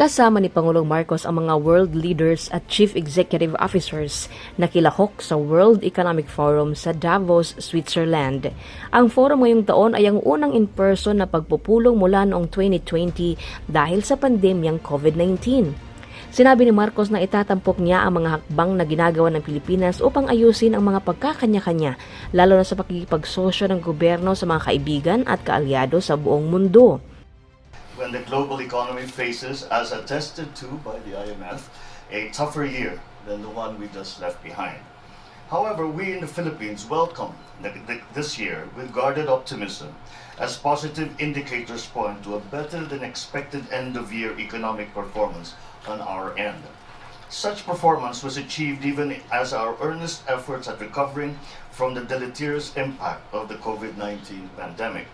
Kasama ni Pangulong Marcos ang mga world leaders at chief executive officers na kilahok sa World Economic Forum sa Davos, Switzerland. Ang forum ngayong taon ay ang unang in-person na pagpupulong mula noong 2020 dahil sa pandemyang COVID-19. Sinabi ni Marcos na itatampok niya ang mga hakbang na ginagawa ng Pilipinas upang ayusin ang mga pagkakanya-kanya, lalo na sa pakikipagsosyo ng gobyerno sa mga kaibigan at kaalyado sa buong mundo. When the global economy faces, as attested to by the IMF, a tougher year than the one we just left behind. However, we in the Philippines welcome the- the- this year with guarded optimism, as positive indicators point to a better than expected end of year economic performance on our end. Such performance was achieved even as our earnest efforts at recovering from the deleterious impact of the COVID 19 pandemic.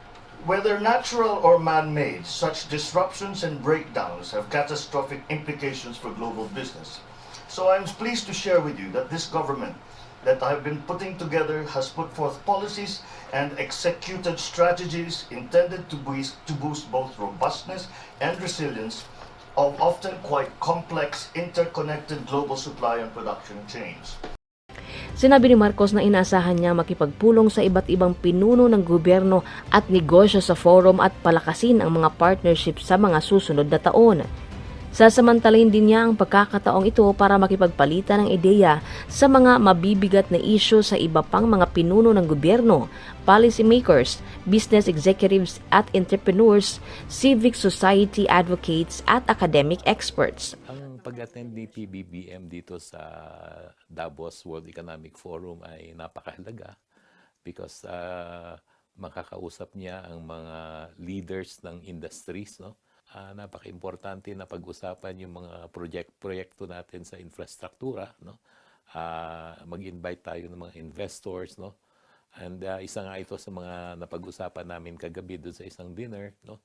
Whether natural or man made, such disruptions and breakdowns have catastrophic implications for global business. So I'm pleased to share with you that this government that I've been putting together has put forth policies and executed strategies intended to boost, to boost both robustness and resilience of often quite complex interconnected global supply and production chains. Sinabi ni Marcos na inaasahan niya makipagpulong sa iba't ibang pinuno ng gobyerno at negosyo sa forum at palakasin ang mga partnership sa mga susunod na taon. Sasamantalahin din niya ang pagkakataong ito para makipagpalitan ng ideya sa mga mabibigat na isyu sa iba pang mga pinuno ng gobyerno, policymakers, business executives at entrepreneurs, civic society advocates at academic experts. Ang pag-attend ni PBBM dito sa Davos World Economic Forum ay napakahalaga because uh, makakausap niya ang mga leaders ng industries, no? Ah, napaka-importante na pag-usapan yung mga project-proyekto natin sa infrastruktura, no? Ah, mag-invite tayo ng mga investors, no? And ah, isa nga ito sa mga napag-usapan namin kagabi doon sa isang dinner, no?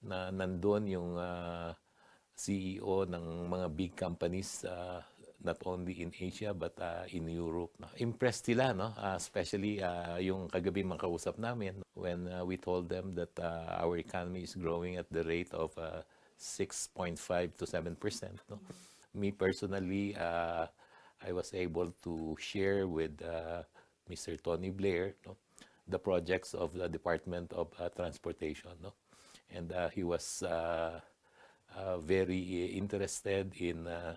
Na nandun yung ah, CEO ng mga big companies uh, not only in Asia but uh, in Europe. No? Impressed sila, no? Uh, especially uh, yung kagabi mga kausap namin when uh, we told them that uh, our economy is growing at the rate of uh, 6.5 to 7 percent. No? Me personally, uh, I was able to share with uh, Mr. Tony Blair no? the projects of the Department of uh, Transportation. No? And uh, he was uh, uh, very interested in uh,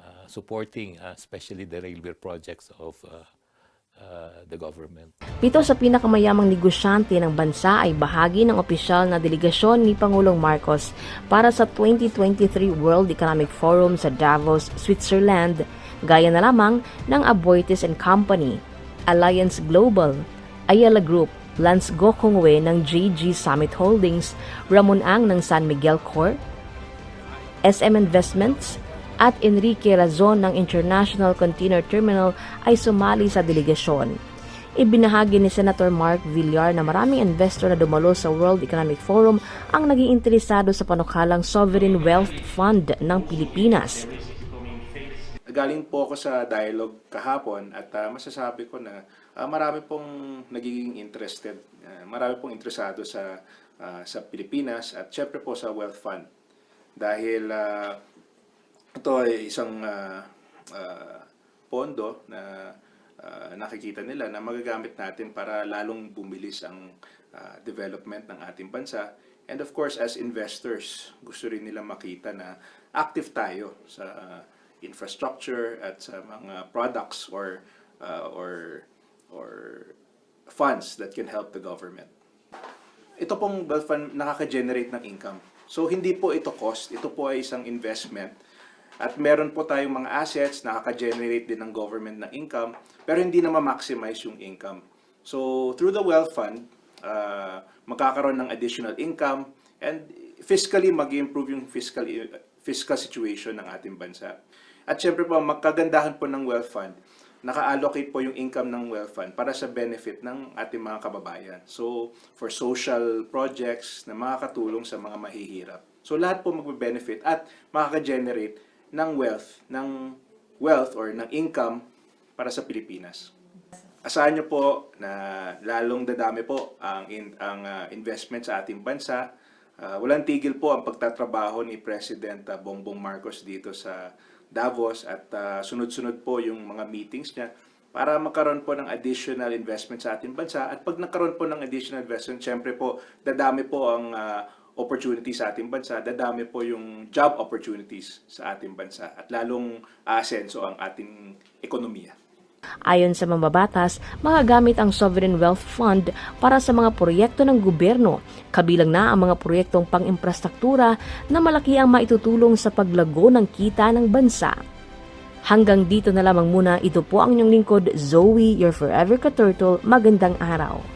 uh, supporting uh, especially the railway projects of uh, uh, the government. Pito sa pinakamayamang negosyante ng bansa ay bahagi ng opisyal na delegasyon ni Pangulong Marcos para sa 2023 World Economic Forum sa Davos, Switzerland, gaya na lamang ng Aboitiz and Company, Alliance Global, Ayala Group, Lance Gokongwe ng JG Summit Holdings, Ramon Ang ng San Miguel Corp, SM Investments at Enrique Razon ng International Container Terminal ay sumali sa delegasyon. Ibinahagi ni Senator Mark Villar na maraming investor na dumalo sa World Economic Forum ang naging interesado sa panukalang Sovereign Wealth Fund ng Pilipinas. Galing po ako sa dialogue kahapon at ah, masasabi ko na ah, marami pong nagiging interested, ah, marami pong interesado sa ah, sa Pilipinas at syempre po sa Wealth Fund. Dahil ah, ito ay isang ah, ah, pondo na ah, nakikita nila na magagamit natin para lalong bumilis ang ah, development ng ating bansa. And of course, as investors, gusto rin nila makita na active tayo sa infrastructure at sa mga products or uh, or or funds that can help the government. Ito pong wealth fund nakaka-generate ng income. So hindi po ito cost, ito po ay isang investment at meron po tayong mga assets nakaka-generate din ng government ng income pero hindi na ma-maximize yung income. So through the wealth fund, uh, magkakaroon ng additional income and fiscally mag-improve yung fiscal fiscal situation ng ating bansa. At syempre po, magkagandahan po ng wealth fund, naka-allocate po yung income ng wealth fund para sa benefit ng ating mga kababayan. So, for social projects na makakatulong sa mga mahihirap. So, lahat po magbe-benefit at makaka-generate ng wealth, ng wealth or ng income para sa Pilipinas. Asahan niyo po na lalong dadami po ang in, ang ah, investment sa ating bansa Ah, walang tigil po ang pagtatrabaho ni President ah, Bongbong Marcos dito sa Davos at ah, sunod-sunod po yung mga meetings niya para magkaroon po ng additional investment sa ating bansa. At pag nagkaroon po ng additional investment, syempre po, dadami po ang ah, opportunities sa ating bansa, dadami po yung job opportunities sa ating bansa at lalong aasenso ang ating ekonomiya. Ayon sa mambabatas, magagamit ang Sovereign Wealth Fund para sa mga proyekto ng gobyerno, kabilang na ang mga proyektong pang-infrastruktura na malaki ang maitutulong sa paglago ng kita ng bansa. Hanggang dito na lamang muna, ito po ang inyong lingkod, Zoe, your forever ka-turtle. Magandang araw.